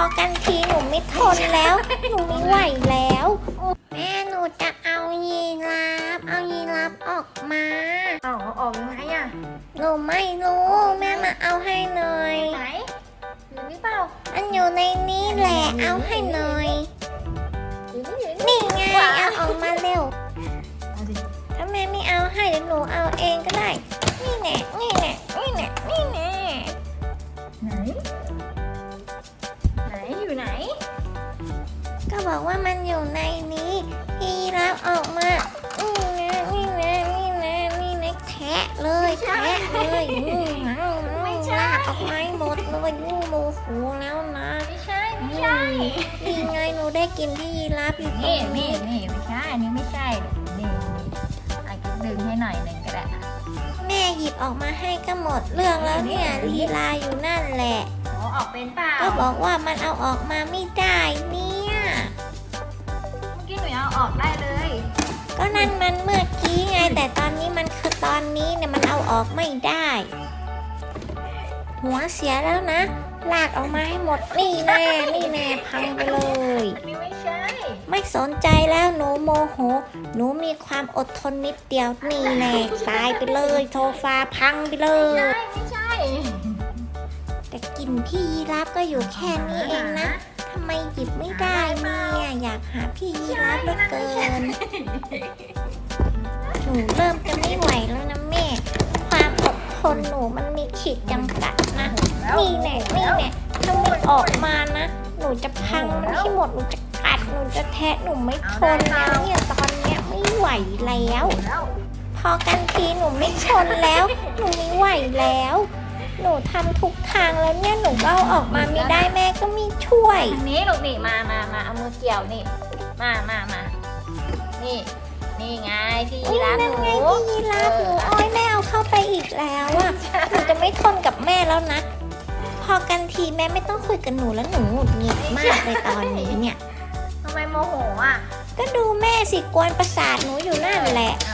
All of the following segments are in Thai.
อกันทีหนูไม่ทนแล้ว หนูไม่ไหวแล้ว แม่หนูจะเอายีราฟเอายีราฟออกมา เอาเอาออกยังไงอะหนูไม่รู้ แม่มาเอาให้หน่อย ไหนอยู่นี่เปล่ามันอยู่ในนี้แหละ เอาให้หน่อย อยู่นี่อยู่นี่นี่ไงเอาออกมาเร็วเอาดิถ้าแม่ไม่เอาให้เดี๋ยวหนูเอาเองก็ได้ นี่แน่นี่แน่นี่แน่นี่ ก็บอกว่ามันอยู่ในนี้ยีราฟออกมานี่นะนี่นะนี่นะนี่นะแทะเลยแทะเลยอืมเอาไม่ใช่ ลากออกมาให้หมดเลยนี่โมโหแล้วนะไม่ใช่ ไม่ใช่ นี่ไงหนูได้กินที่ยีราฟอยู่ตรนี่งนี่นี้นี่ไม่ใช่ อันนี้ไม่ใช่นี่นี่อาจจะดึงให้หน่อยหนึ่งก็ได้แม่หยิบออกมาให้ก็หมดเรื่องแล้วเนี่ยลีลาอยู่นั่นแหละ เอาออกเป็นเปล่าก็บอกว่ามันเอาออกมาไม่ได้เนี่ยเมื่ อกี้หนูเอาออกได้เลย ก็นั่นมันเมื่อกี้ไง แต่ตอนนี้มันคือตอนนี้เนี่ยมันเอาออกไม่ได้ หัวเสียแล้วนะ ลากออกมาให้หมดนี่แน่นี่แน่พังไปเลย อันนี้ไม่ใช่ ไม่สนใจแล้วหนูโมโห หนูมีความอดทนนิดเดียวนี่แน่ตายไปเลยโทฟาพังไปเลไม่ยใช่ไม่ใช่ แต่กลินพี่ยีรับก็อยู่แค่นี้เองนะ ทำไมหยิบไม่ได้เนี่ยอยากหาพี่ยีรับเหลือเกิน หนูเริ่มจะไม่ไหวแล้วนะแม่ ความอดทนหนูมันมีขีดจำกัดนะ นี่แน่นี่แน่ถ้ามันออกมานะ หนูจะพังมันให้หมดหนูจะกัดหนูจะแทะหนูไม่ทนแล้วเนี่ยตอนเนี้ยไม่ไหวแล้วแล้วพอกันทีหนูไม่ทนแล้ว หนูไม่ไหวแล้ว หนูทำทุกทางแล้วเนี่ยหนูก็เอาออกมาไม่ได้แม่ก็ไม่ช่วยทางนี้ลูกนี่มามามาเอามือเกี่ยวนี่ มามามานี่ นี่ไงพี่นี่ร้านนั่นหนูไงพี่ยีราฟหนูอ้อยแม่เอาเข้าไปอีกแล้วอะหนูจะไม่ทนกับแม่แล้วนะ พอกันทีแม่ไม่ต้องคุยกับหนูแล้วหนูหงุดหงิดมากเลยตอนนี้เนี่ย ทำไมโมโหอะก็ดูแม่สิกวนประสาทหนูอยู่นั่นแหละอ้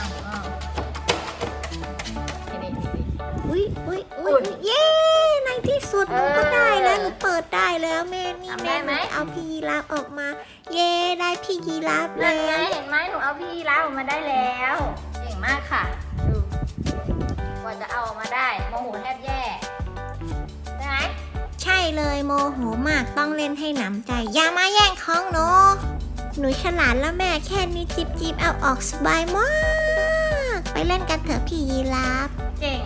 าวอ้า อุ้ยอุ้ยอุ้อุ๊ยยเย้ในที่สุดหนูก็ได้แล้วหนูเปิดได้แล้วแม่นี่ทำได้แม่หไหม นูจะเอาพี่ยีราฟออกมา เย้ได้พี่ยีราฟนั่นแล้ไงวเห็นไหมหนูเอาพี่ร้านออกมาได้แล้วเก่งมากค่ะดูกว่าจะเอาออกมาได้โมโหแทบแย่ใช่ไหมใช่เลยโมโหมากต้องเล่นให้หนำใจ อย่ามาแย่งของหนูหนูฉลาดแล้วแม่แค่นี้จิบจิบเอาออกสบายมาก ไปเล่นกันเถอะพี่ยีราฟ เก่ง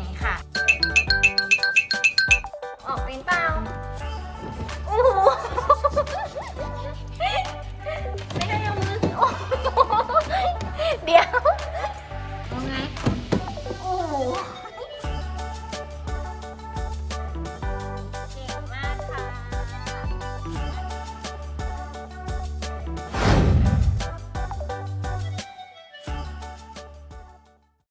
เปล่า